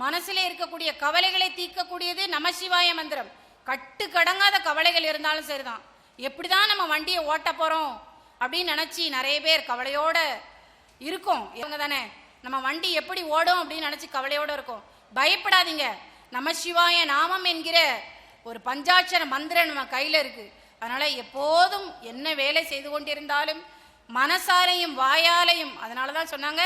மனசுல இருக்கக்கூடிய கவலைகளை தீர்க்கக்கூடியது நமசிவாய மந்திரம். கட்டு கடங்காத கவலைகள் இருந்தாலும் சரிதான். எப்படிதான் நம்ம வண்டியை ஓட்ட போறோம் அப்படின்னு நினச்சி நிறைய பேர் கவலையோட இருக்கும். இவங்க தானே. நம்ம வண்டி எப்படி ஓடும் அப்படின்னு நினச்சி கவலையோட இருக்கும். பயப்படாதீங்க. நமசிவாய நாமம் என்கிற ஒரு பஞ்சாட்சர மந்திரம் நம்ம கையில் இருக்கு. அதனால் எப்போதும் என்ன வேலை செய்து கொண்டிருந்தாலும் மனசாரையும் வாயாலையும் அதனால தான் சொன்னாங்க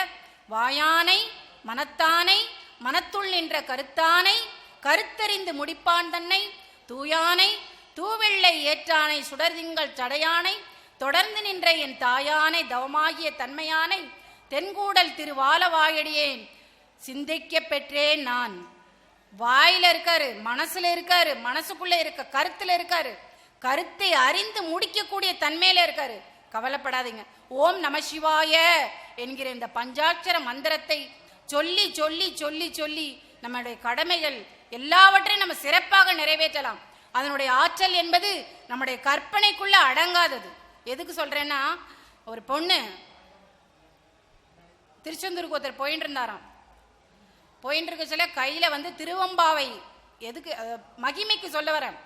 வாயானை மனத்தானை மனத்துள் நின்ற கருத்தானை கருத்தறிந்து முடிப்பான் தன்னை தூயானை தூவெள்ளை ஏற்றானை சுடர்திங்கள் தடையானை தொடர்ந்து நின்ற என் தாயானை தவமாகிய தன்மையானை தென்கூடல் திருவாலவாயடியேன் சிந்திக்க பெற்றேன் நான். வாயில இருக்காரு மனசுல இருக்காரு மனசுக்குள்ள இருக்க கருத்துல இருக்காரு. கருத்தை அறிந்து முடிக்கக்கூடிய தன்மையில இருக்காரு. கவலைப்படாதீங்க. ஓம் நம சிவாய என்கிற இந்த பஞ்சாட்சர மந்திரத்தை சொல்லி சொல்லி சொல்லி சொல்லி நம்மளுடைய கடமைகள் எல்லாவற்றையும் நம்ம சிறப்பாக நிறைவேற்றலாம். அதனுடைய ஆற்றல் என்பது நம்முடைய கற்பனைக்குள்ள அடங்காதது. எதுக்கு சொல்றேன்னா ஒரு பொண்ணு திருச்செந்தூருக்கு ஒருத்தர் போயிட்டு இருந்தாராம் போயிட்டு இருக்க சொல்ல கையில வந்து திருவம்பாவை எதுக்கு மகிமைக்கு சொல்ல வரேன்.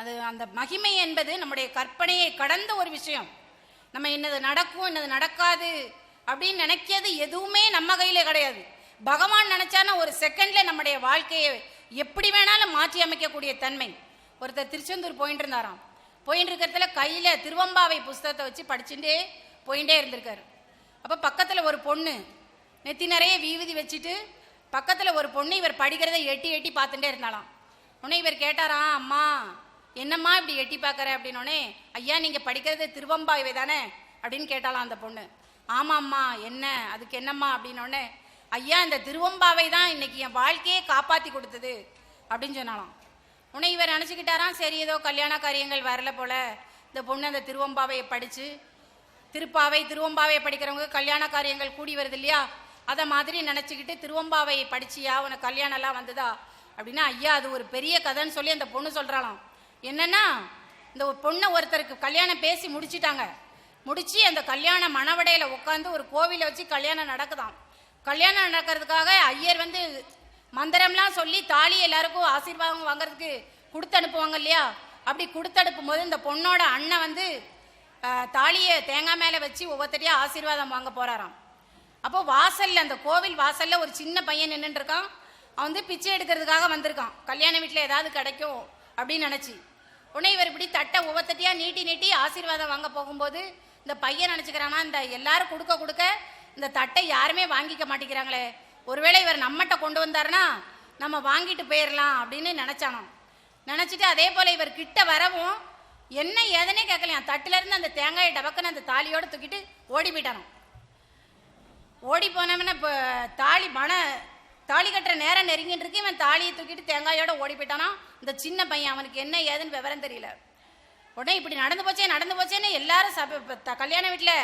அது அந்த மகிமை என்பது நம்முடைய கற்பனையை கடந்த ஒரு விஷயம். நம்ம என்னது நடக்கும் என்னது நடக்காது அப்படின்னு நினைக்கிறது எதுவுமே நம்ம கையில கிடையாது. பகவான் நினைச்சானா ஒரு செகண்ட்ல நம்முடைய வாழ்க்கையை எப்படி வேணாலும் மாற்றி அமைக்கக்கூடிய தன்மை. ஒருத்தர் திருச்செந்தூர் போயிட்டு இருந்தாராம். போயின்னு இருக்கிறதுல கையில திருவம்பாவை புஸ்தகத்தை வச்சு படிச்சுட்டே போயிட்டே இருந்திருக்காரு. அப்போ பக்கத்தில் ஒரு பொண்ணு நெத்தி நிறைய வீவிதி வச்சுட்டு பக்கத்தில் ஒரு பொண்ணு இவர் படிக்கிறதை எட்டி எட்டி பார்த்துட்டே இருந்தாலாம் உடனே இவர் கேட்டாரா அம்மா என்னம்மா இப்படி எட்டி பார்க்குற? அப்படின்னோடனே ஐயா நீங்கள் படிக்கிறது திருவம்பாவை தானே அப்படின்னு கேட்டாலாம் அந்த பொண்ணு. ஆமாம்மா என்ன? அதுக்கு என்னம்மா அப்படின்னோடனே ஐயா இந்த திருவம்பாவை தான் இன்னைக்கு என் வாழ்க்கையே காப்பாற்றி கொடுத்தது அப்படின்னு சொன்னாலாம் உடனே இவர் நினச்சிக்கிட்டாராம் சரி ஏதோ கல்யாண காரியங்கள் வரல போல. இந்த பொண்ணு அந்த திருவம்பாவையை படித்து திருப்பாவை திருவம்பாவையை படிக்கிறவங்க கல்யாண காரியங்கள் கூடி வருது இல்லையா? அதை மாதிரி நினச்சிக்கிட்டு திருவம்பாவையை படிச்சியா? உனக்கு கல்யாணம்லாம் வந்ததா? அப்படின்னா ஐயா அது ஒரு பெரிய கதைன்னு சொல்லி அந்த பொண்ணு சொல்கிறாளாம் என்னன்னா இந்த பொண்ணை ஒருத்தருக்கு கல்யாணம் பேசி முடிச்சிட்டாங்க. முடிச்சு அந்த கல்யாண மணவடையில உட்காந்து ஒரு கோவில வச்சு கல்யாணம் நடக்குதாம். கல்யாணம் நடக்கிறதுக்காக ஐயர் வந்து மந்திரம்லாம் சொல்லி தாலி எல்லாருக்கும் ஆசீர்வாதம் வாங்குறதுக்கு கொடுத்து அனுப்புவாங்க இல்லையா? அப்படி கொடுத்து அனுப்பும் போது இந்த பொண்ணோட அண்ணன் வந்து தாலியை தேங்காய் மேலே வச்சு ஒவ்வொருத்தரையா ஆசீர்வாதம் வாங்க போறாராம். அப்போ வாசல்ல அந்த கோவில் வாசல்ல ஒரு சின்ன பையன் நின்றுட்டு இருக்கான் அவன் வந்து பிச்சை எடுக்கிறதுக்காக வந்திருக்கான். கல்யாண வீட்டில் ஏதாவது கிடைக்கும் அப்படின்னு நினைச்சு. உடனே இவர் இப்படி தட்டை ஒவ்வொருத்தட்டியாக நீட்டி நீட்டி ஆசீர்வாதம் வாங்க போகும்போது இந்த பையன் நினைச்சுக்கிறானா? இந்த எல்லாரும் கொடுக்க கொடுக்க இந்த தட்டை யாருமே வாங்கிக்க மாட்டேங்கிறாங்களே. ஒருவேளை இவர் நம்மகிட்ட கொண்டு வந்தாருன்னா நம்ம வாங்கிட்டு போயிடலாம் அப்படின்னு நினைச்சானோம் நினச்சிட்டு அதே போல் இவர் கிட்ட வரவும் என்ன ஏதனே கேட்கலையா தட்டிலேருந்து அந்த தேங்காயை டபக்குன்னு அந்த தாலியோடு தூக்கிட்டு ஓடி போயிட்டானோ? ஓடி போனவனே இப்போ தாலி மன தாலி கட்டுற நேரம் நெருங்கிட்டு இருக்கு. இவன் தாலியை தூக்கிட்டு தேங்காயோட ஓடி போயிட்டானா? இந்த சின்ன பையன் அவனுக்கு என்ன ஏதுன்னு விவரம் தெரியல. உடனே இப்படி நடந்து போச்சே நடந்து போச்சேன்னு எல்லாரும் சப கல்யாண வீட்டில்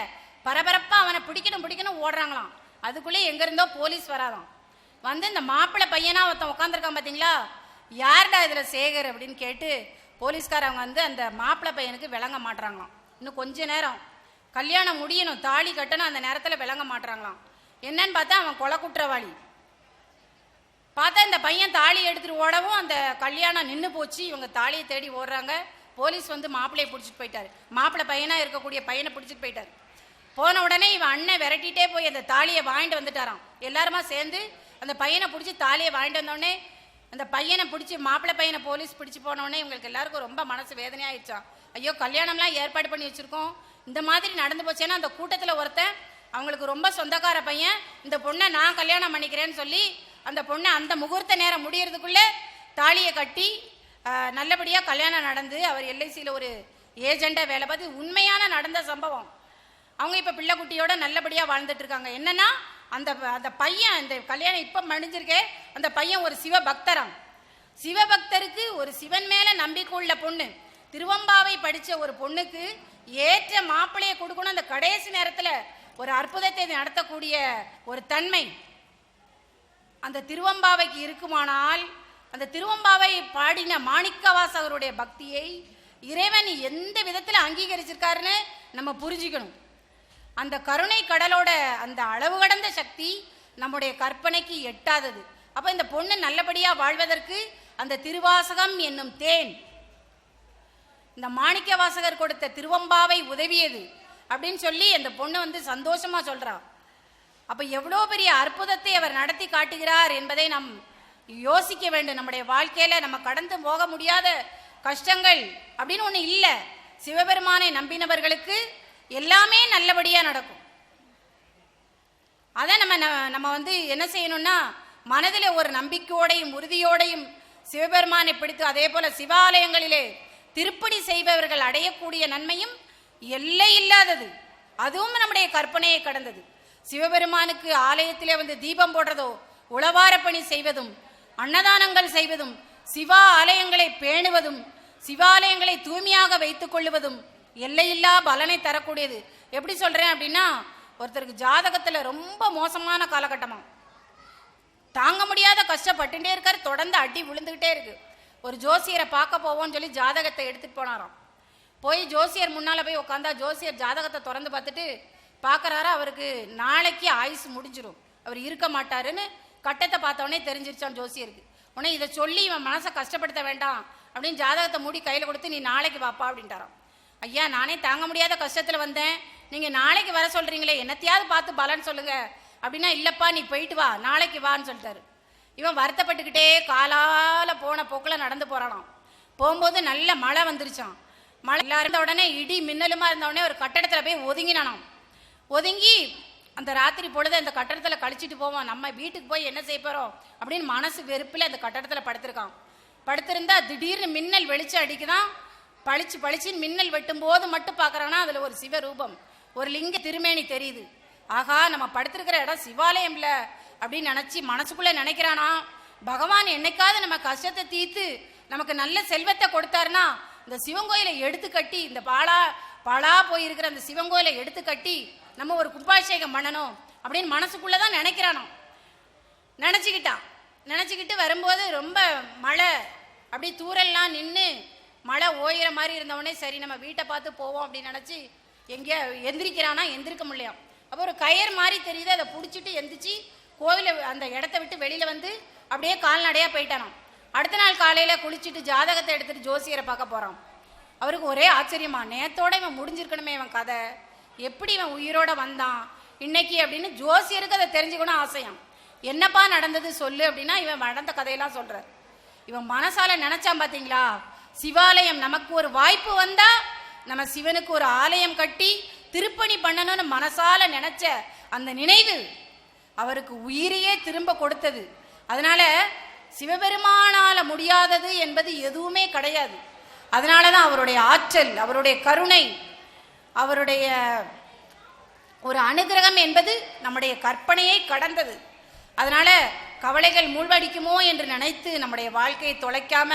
பரபரப்பாக அவனை பிடிக்கணும் பிடிக்கணும் ஓடுறாங்களாம். அதுக்குள்ளே எங்கேருந்தோ போலீஸ் வராதான் வந்து இந்த மாப்பிள்ளை பையனாக ஒருத்தன் உட்காந்துருக்கான் பார்த்தீங்களா யாருடா இதில் சேகர் அப்படின்னு கேட்டு போலீஸ்காரவங்க வந்து அந்த மாப்பிள்ளை பையனுக்கு விளங்க மாட்றாங்களாம் இன்னும் கொஞ்ச நேரம். கல்யாணம் முடியணும் தாலி கட்டணும் அந்த நேரத்தில் விளங்க மாட்டுறாங்களாம். என்னன்னு பார்த்தா அவன் கொலை குற்றவாளி. பார்த்தா இந்த பையன் தாலி எடுத்துகிட்டு ஓடவும் அந்த கல்யாணம் நின்று போச்சு. இவங்க தாலியை தேடி ஓடுறாங்க. போலீஸ் வந்து மாப்பிள்ளையை பிடிச்சிட்டு போயிட்டாரு. மாப்பிள்ளை பையனாக இருக்கக்கூடிய பையனை பிடிச்சிட்டு போயிட்டார். போன உடனே இவன் அண்ணன் விரட்டிகிட்டே போய் அந்த தாலியை வாங்கிட்டு வந்துட்டாராம். எல்லாருமா சேர்ந்து அந்த பையனை பிடிச்சி தாலியை வாங்கிட்டு வந்தோடனே அந்த பையனை பிடிச்சி மாப்பிள்ளை பையனை போலீஸ் பிடிச்சி போனோடனே இவங்களுக்கு எல்லாருக்கும் ரொம்ப மனசு வேதனையாயிடுச்சான் ஐயோ கல்யாணம்லாம் ஏற்பாடு பண்ணி வச்சுருக்கோம். இந்த மாதிரி நடந்து போச்சேன்னா அந்த கூட்டத்தில் ஒருத்தன் அவங்களுக்கு ரொம்ப சொந்தக்கார பையன் இந்த பொண்ணை நான் கல்யாணம் பண்ணிக்கிறேன்னு சொல்லி அந்த பொண்ணை அந்த முகூர்த்த நேரம் முடியறதுக்குள்ளே தாலியை கட்டி நல்லபடியாக கல்யாணம் நடந்து அவர் எல்ஐசியில் ஒரு ஏஜெண்டாக வேலை பார்த்து உண்மையான நடந்த சம்பவம். அவங்க இப்போ பிள்ளை குட்டியோட வாழ்ந்துட்டு இருக்காங்க. என்னன்னா அந்த அந்த பையன் இந்த கல்யாணம் இப்போ மணிஞ்சிருக்கே அந்த பையன் ஒரு சிவபக்தராம். சிவபக்தருக்கு ஒரு சிவன் மேலே நம்பிக்கை உள்ள பொண்ணு. திருவம்பாவை படித்த ஒரு பொண்ணுக்கு ஏற்ற மாப்பிள்ளையை கொடுக்கணும். அந்த கடைசி நேரத்தில் ஒரு அற்புதத்தை நடத்தக்கூடிய ஒரு தன்மை. அந்த திருவம்பாவைக்கு இருக்குமானால் அந்த திருவம்பாவை பாடின மாணிக்கவாசகருடைய பக்தியை இறைவன் எந்த விதத்தில் அங்கீகரிச்சிருக்காருன்னு நம்ம புரிஞ்சுக்கணும். அந்த கருணை கடலோட அந்த அளவு கடந்த சக்தி நம்முடைய கற்பனைக்கு எட்டாதது. அப்போ இந்த பொண்ணு நல்லபடியாக வாழ்வதற்கு அந்த திருவாசகம் என்னும் தேன். இந்த மாணிக்க வாசகர் கொடுத்த திருவம்பாவை உதவியது அப்படின்னு சொல்லி அந்த பொண்ணு வந்து சந்தோஷமாக சொல்றா. அப்போ எவ்வளோ பெரிய அற்புதத்தை அவர் நடத்தி காட்டுகிறார் என்பதை நாம் யோசிக்க வேண்டும். நம்முடைய வாழ்க்கையில நம்ம கடந்து போக முடியாத கஷ்டங்கள் அப்படின்னு ஒண்ணு இல்ல. சிவபெருமானை நம்பினவர்களுக்கு எல்லாமே நல்லபடியா நடக்கும். அதை நம்ம ந- நம்ம வந்து என்ன செய்யணும்னா மனதில் ஒரு நம்பிக்கையோடையும் உறுதியோடையும் சிவபெருமானை பிடித்து அதே போல சிவாலயங்களிலே திருப்பணி செய்பவர்கள் அடையக்கூடிய நன்மையும் எல்லை இல்லாதது. அதுவும் நம்முடைய கற்பனையை கடந்தது. சிவபெருமானுக்கு ஆலயத்திலே வந்து தீபம் போடுறதோ உளவார பணி செய்வதும் அன்னதானங்கள் செய்வதும் சிவா ஆலயங்களை பேணுவதும் சிவாலயங்களை தூய்மையாக வைத்துக் கொள்ளுவதும் எல்லையில்லா பலனை தரக்கூடியது. எப்படி சொல்றேன் அப்படின்னா ஒருத்தருக்கு ஜாதகத்துல ரொம்ப மோசமான காலகட்டமா. தாங்க முடியாத கஷ்டப்பட்டுட்டே இருக்காரு தொடர்ந்து அடி விழுந்துகிட்டே இருக்கு. ஒரு ஜோசியரை பார்க்க போவோம்னு சொல்லி ஜாதகத்தை எடுத்துட்டு போனாராம். போய் ஜோசியர் முன்னால போய் உட்காந்தா ஜோசியர் ஜாதகத்தை திறந்து பார்த்துட்டு பார்க்குறாரு அவருக்கு நாளைக்கு ஆயுசு முடிஞ்சிடும் அவர் இருக்க மாட்டாருன்னு கட்டத்தை பார்த்த உடனே தெரிஞ்சிருச்சான் ஜோசியருக்கு உடனே இதை சொல்லி இவன் மனசை கஷ்டப்படுத்த வேண்டாம். அப்படின்னு ஜாதகத்தை மூடி கையில் கொடுத்து நீ நாளைக்கு வாப்பா அப்படின்ட்டாரான் ஐயா நானே தாங்க முடியாத கஷ்டத்தில் வந்தேன். நீங்கள் நாளைக்கு வர சொல்கிறீங்களே என்னத்தையாவது பார்த்து பலன் சொல்லுங்கள் அப்படின்னா இல்லைப்பா நீ போயிட்டு வா நாளைக்கு வான்னு சொல்லிட்டாரு. இவன் வருத்தப்பட்டுக்கிட்டே காலால போன போக்கில் நடந்து போகிறானாம் போகும்போது நல்ல மழை வந்துருச்சான் மழை எல்லாம் இருந்த உடனே இடி மின்னலுமா இருந்த உடனே ஒரு கட்டடத்தில் போய் ஒதுங்கினானாம். ஒதுங்கி அந்த ராத்திரி பொழுது அந்த கட்டடத்தில் கழிச்சிட்டு போவோம். நம்ம வீட்டுக்கு போய் என்ன செய்ய போகிறோம் அப்படின்னு மனசு வெறுப்பில் அந்த கட்டடத்தில் படுத்திருக்கான். படுத்திருந்தா திடீர்னு மின்னல் வெளிச்சம் அடிக்குதான். பளிச்சு பளிச்சுன்னு மின்னல் வெட்டும் போது மட்டும் பார்க்குறான்னா அதில் ஒரு சிவரூபம். ஒரு லிங்க திருமேனி தெரியுது. ஆகா நம்ம படுத்திருக்கிற இடம் சிவாலயம் அப்படின்னு நினச்சி மனசுக்குள்ளே நினைக்கிறானா? பகவான் என்னைக்காவது நம்ம கஷ்டத்தை தீர்த்து நமக்கு நல்ல செல்வத்தை கொடுத்தாருன்னா இந்த சிவன் கோயிலை எடுத்து கட்டி இந்த பாலா பாலா போயிருக்கிற அந்த சிவன் கோயிலை எடுத்து கட்டி நம்ம ஒரு கும்பாபிஷேகம் பண்ணணும் அப்படின்னு மனசுக்குள்ளே தான் நினைக்கிறானோ. நினச்சிக்கிட்டான் நினச்சிக்கிட்டு வரும்போது ரொம்ப மழை. அப்படியே தூரெல்லாம் நின்று மழை ஓயிற மாதிரி இருந்தவொடனே சரி நம்ம வீட்டை பார்த்து போவோம் அப்படின்னு நினச்சி எங்கேயா எந்திரிக்கிறானா எந்திரிக்க முடியலையாம் அப்போ ஒரு கயர் மாதிரி தெரியுது. அதை பிடிச்சிட்டு எந்திரிச்சு கோவிலை அந்த இடத்த விட்டு வெளியில் வந்து அப்படியே கால்நடையாக போயிட்டானாம் அடுத்த நாள் காலையில் குளிச்சுட்டு ஜாதகத்தை எடுத்துகிட்டு ஜோசியரை பார்க்க போகிறான் அவருக்கு ஒரே ஆச்சரியமா நேத்தோட இவன் முடிஞ்சிருக்கணுமே இவன் கதை. எப்படி இவன் உயிரோட வந்தான்? இன்னைக்கு அப்படின்னு ஜோசியருக்கு அதை தெரிஞ்சுக்கணும் ஆசையாம். என்னப்பா நடந்தது சொல்லு அப்படின்னா இவன் நடந்த கதையெல்லாம் சொல்றார். இவன் மனசால நினைச்சான் பாத்தீங்களா? சிவாலயம் நமக்கு ஒரு வாய்ப்பு வந்தா நம்ம சிவனுக்கு ஒரு ஆலயம் கட்டி திருப்பணி பண்ணணும்னு மனசால நினைச்ச அந்த நினைவு அவருக்கு உயிரையே திரும்ப கொடுத்தது. அதனால சிவபெருமானால முடியாதது என்பது எதுவுமே கிடையாது. அதனால தான் அவருடைய ஆற்றல் அவருடைய கருணை அவருடைய ஒரு அனுகிரகம் என்பது நம்முடைய கற்பனையை கடந்தது. அதனால் கவலைகள் மூழ்கடிக்குமோ என்று நினைத்து நம்முடைய வாழ்க்கையை தொலைக்காம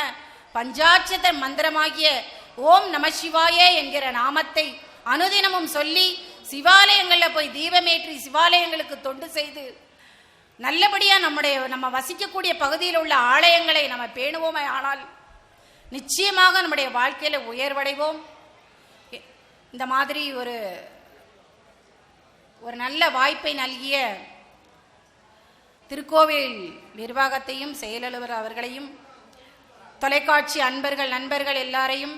பஞ்சாட்சத மந்திரமாகிய ஓம் நம சிவாயே என்கிற நாமத்தை அனுதினமும் சொல்லி சிவாலயங்களில் போய் தீபமேற்றி சிவாலயங்களுக்கு தொண்டு செய்து நல்லபடியாக நம்முடைய நம்ம வசிக்கக்கூடிய பகுதியில் உள்ள ஆலயங்களை நம்ம பேணுவோமே ஆனால் நிச்சயமாக நம்முடைய வாழ்க்கையில் உயர்வடைவோம். இந்த மாதிரி ஒரு ஒரு நல்ல வாய்ப்பை நல்கிய திருக்கோவில் நிர்வாகத்தையும் செயலலுவர் அவர்களையும் தொலைக்காட்சி அன்பர்கள் நண்பர்கள் எல்லாரையும்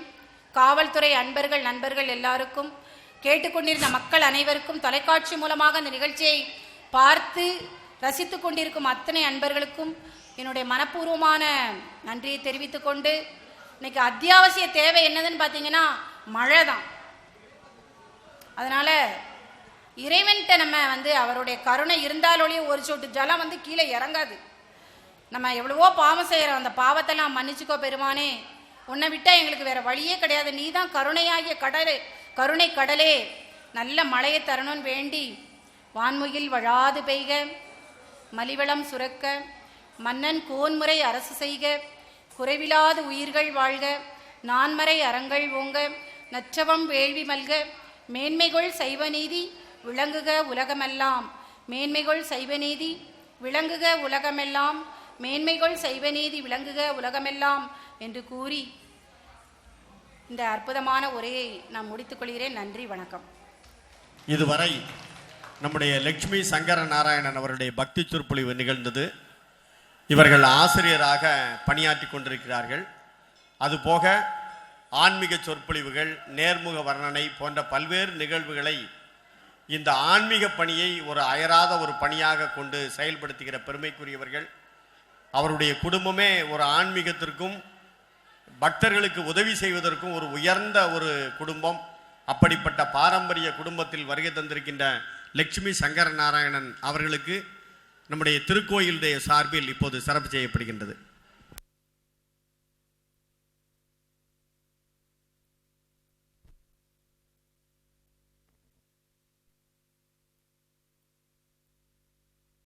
காவல்துறை அன்பர்கள் நண்பர்கள் எல்லாருக்கும் கேட்டுக்கொண்டிருந்த மக்கள் அனைவருக்கும் தொலைக்காட்சி மூலமாக இந்த நிகழ்ச்சியை பார்த்து ரசித்து கொண்டிருக்கும் அத்தனை அன்பர்களுக்கும் என்னுடைய மனப்பூர்வமான நன்றியை தெரிவித்துக்கொண்டு இன்னைக்கு அத்தியாவசிய தேவை என்னதுன்னு பார்த்தீங்கன்னா மழை தான் அதனால இறைவன்கிட்ட நம்ம வந்து அவருடைய கருணை இருந்தாலொழிய ஒரு சொட்டு ஜலம் வந்து கீழே இறங்காது. நம்ம எவ்வளவோ பாவம் செய்கிறோம் அந்த பாவத்தெல்லாம் மன்னிச்சுக்கோ பெருமானே. உன்னை விட்டால் எங்களுக்கு வேற வழியே கிடையாது. நீ தான் கருணையாகிய கடலே கருணை கடலே. நல்ல மழையை தரணும்னு வேண்டி வான்முகில் வழாது பெய்க. மலிவளம் சுரக்க. மன்னன் கோன்முறை அரசு செய்க. குறைவிலாது உயிர்கள் வாழ்க. நான்மறை அறங்கள் ஓங்க. நற்றவம் வேள்வி மல்க. மேன்மைகள் சைவநீதி விளங்குக உலகமெல்லாம். மேன்மைகள் சைவநீதி விளங்குக உலகமெல்லாம். மேன்மைகள் சைவநீதி விளங்குக உலகமெல்லாம் என்று கூறி இந்த அற்புதமான உரையை நான் முடித்துக் கொள்கிறேன். நன்றி வணக்கம். இதுவரை நம்முடைய லட்சுமி சங்கர நாராயணன் அவருடைய பக்தி சொற்பொழிவு நிகழ்ந்தது. இவர்கள் ஆசிரியராக பணியாற்றி கொண்டிருக்கிறார்கள். அதுபோக ஆன்மீக சொற்பொழிவுகள் நேர்முக வர்ணனை போன்ற பல்வேறு நிகழ்வுகளை இந்த ஆன்மீக பணியை ஒரு அயராத ஒரு பணியாக கொண்டு செயல்படுத்துகிற பெருமைக்குரியவர்கள் அவருடைய குடும்பமே ஒரு ஆன்மீகத்திற்கும் பக்தர்களுக்கு உதவி செய்வதற்கும் ஒரு உயர்ந்த ஒரு குடும்பம். அப்படிப்பட்ட பாரம்பரிய குடும்பத்தில் வருகை தந்திருக்கின்ற லட்சுமி சங்கர நாராயணன் அவர்களுக்கு நம்முடைய திருக்கோயிலுடைய சார்பில் இப்போது சிறப்பு செய்யப்படுகின்றது.